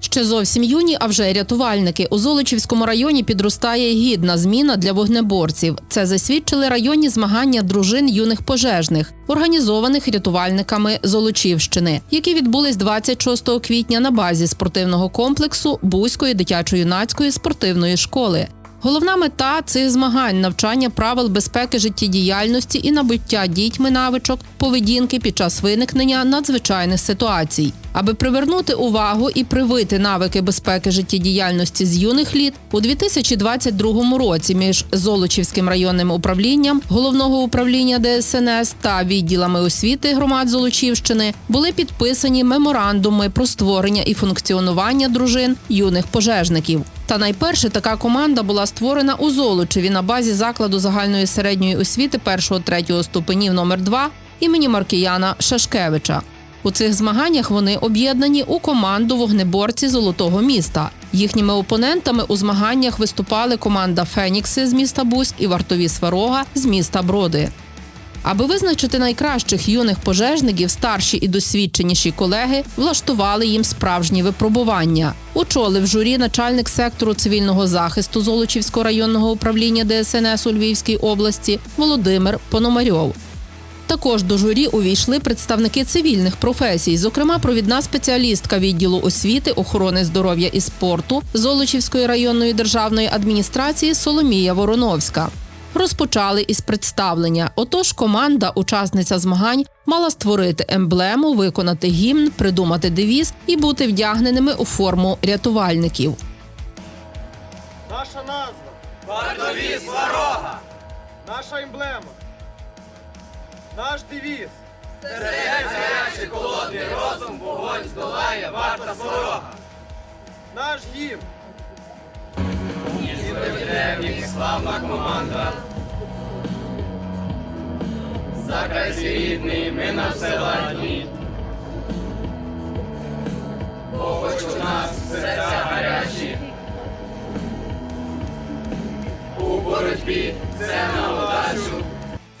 Ще зовсім юні, а вже рятувальники. У Золочівському районі підростає гідна зміна для вогнеборців. Це засвідчили районні змагання дружин юних пожежних, організованих рятувальниками Золочівщини, які відбулись 26 квітня на базі спортивного комплексу Бузької дитячо-юнацької спортивної школи. Головна мета цих змагань навчання правил безпеки життєдіяльності і набуття дітьми навичок поведінки під час виникнення надзвичайних ситуацій. Аби привернути увагу і привити навики безпеки життєдіяльності з юних літ, у 2022 році між Золочівським районним управлінням головного управління ДСНС та відділами освіти громад Золочівщини були підписані меморандуми про створення і функціонування дружин юних пожежників. Та найперше така команда була створена у Золочеві на базі закладу загальної середньої освіти 1-3 ступенів номер 2 імені Маркіяна Шашкевича. У цих змаганнях вони об'єднані у команду вогнеборці Золотого міста. Їхніми опонентами у змаганнях виступали команда Фенікси з міста Бузьк і вартові Сварога з міста Броди. Аби визначити найкращих юних пожежників, старші і досвідченіші колеги влаштували їм справжні випробування. Очолив журі начальник сектору цивільного захисту Золочівського районного управління ДСНС у Львівській області Володимир Пономарьов. Також до журі увійшли представники цивільних професій, зокрема провідна спеціалістка відділу освіти, охорони здоров'я і спорту Золочівської районної державної адміністрації Соломія Вороновська. Розпочали із представлення. Отож, команда, учасниця змагань, мала створити емблему, виконати гімн, придумати девіз і бути вдягненими у форму рятувальників. Наша назва. Вартові сварога. Наша емблема. Наш девіз. Сердець холодний розум, вогонь здолає, варта сварога. Наш гімн. славна команда. За край рідний, ми на все ладні. Хоч у нас серця гарячі. У боротьбі це на удачу.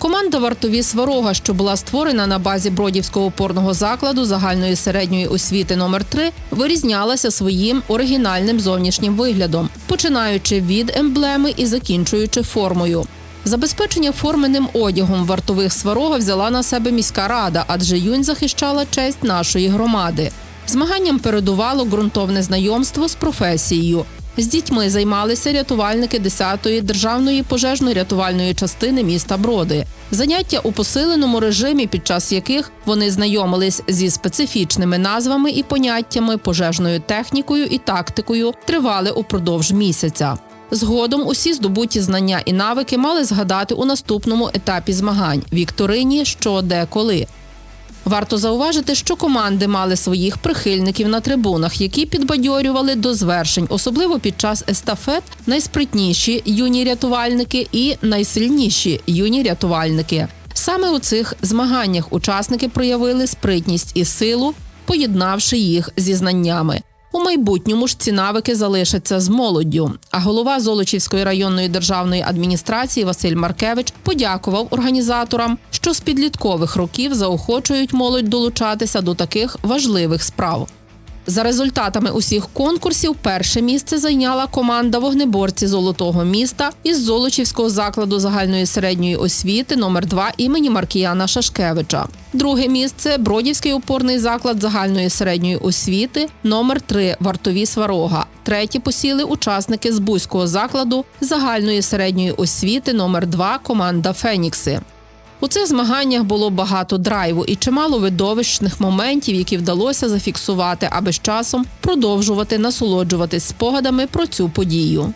Команда вартові Сварога, що була створена на базі Бродівського опорного закладу загальної середньої освіти номер 3 вирізнялася своїм оригінальним зовнішнім виглядом, починаючи від емблеми і закінчуючи формою. Забезпечення форменим одягом вартових сварога взяла на себе міська рада, адже юнь захищала честь нашої громади. Змаганням передувало ґрунтовне знайомство з професією. З дітьми займалися рятувальники 10-ї державної пожежно-рятувальної частини міста Броди. Заняття у посиленому режимі, під час яких вони знайомились зі специфічними назвами і поняттями, пожежною технікою і тактикою, тривали упродовж місяця. Згодом усі здобуті знання і навики мали згадати у наступному етапі змагань вікторині, що де коли. Варто зауважити, що команди мали своїх прихильників на трибунах, які підбадьорювали до звершень, особливо під час естафет найспритніші юні рятувальники і найсильніші юні рятувальники. Саме у цих змаганнях учасники проявили спритність і силу, поєднавши їх зі знаннями. У майбутньому ж ці навики залишаться з молоддю. А голова Золочівської районної державної адміністрації Василь Маркевич подякував організаторам, що з підліткових років заохочують молодь долучатися до таких важливих справ. За результатами усіх конкурсів перше місце зайняла команда вогнеборці Золотого міста із Золочівського закладу загальної середньої освіти номер 2 імені Маркіяна Шашкевича. Друге місце Бродівський опорний заклад загальної середньої освіти номер 3 Вартові Сварога. Третє посіли учасники з Бузького закладу загальної середньої освіти номер 2 команда Фенікси. У цих змаганнях було багато драйву і чимало видовищних моментів, які вдалося зафіксувати, аби з часом продовжувати насолоджуватись спогадами про цю подію.